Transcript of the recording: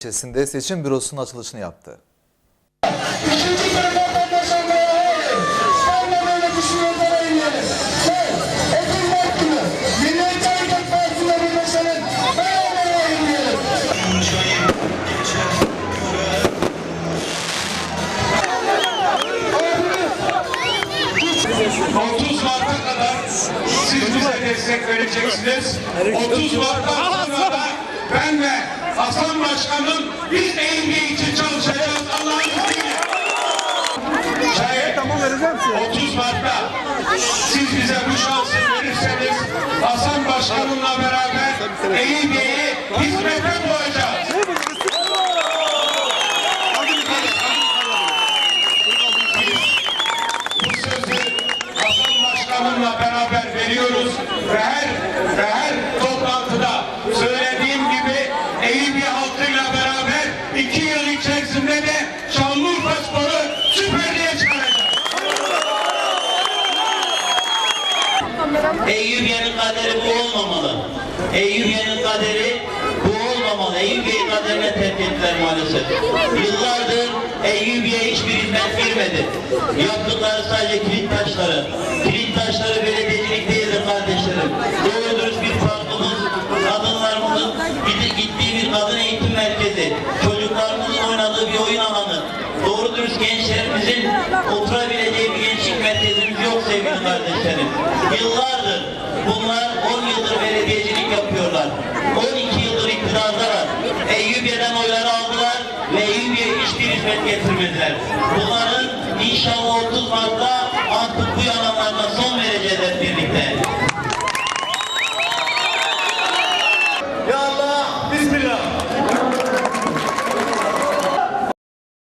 ilçesinde seçim bürosunun açılışını yaptı. İkinci kere vatandaşlarına hayır. Ben de böyle düşünüyorum parayı Ve 30 Mart günü Milliyetçi Hareket Partisi'ne birleşelim. Beraber hayır diyelim. ...30 Mart'a kadar siz bize destek vereceksiniz. 30 Mart'tan Hasan Başkanım biz eğitim için çalışacağız Allah'ın izniyle. Şayet 30 Mart'ta siz bize bu şansı verirseniz Hasan Başkanımla beraber Eğitim'i hizmete koyacağız. Bu sözü Hasan Başkanımla beraber veriyoruz ve her ve her içerisinde de Şanlıurfa Sporu Süper Lig'e çıkaracağız. Eyyubiye'nin kaderi bu olmamalı. Eyyubiye'nin kaderi bu olmamalı. Eyyubiye'yi kaderine terk maalesef. Yıllardır Eyyubiye hiçbir hizmet girmedi. Yaptıkları sadece kilit taşları. Kilit taşları belediyecilik değildir kardeşlerim. Oynadığı bir oyun alanı, doğru dürüst gençlerimizin oturabileceği bir gençlik merkezimiz yok sevgili kardeşlerim. Yıllardır bunlar 10 yıldır belediyecilik yapıyorlar. 12 yıldır iktidardalar. Eyyubiye'den oyları aldılar ve Eyyubiye'ye hiçbir hizmet getirmediler. Bunların inşallah 30 Mart'ta artık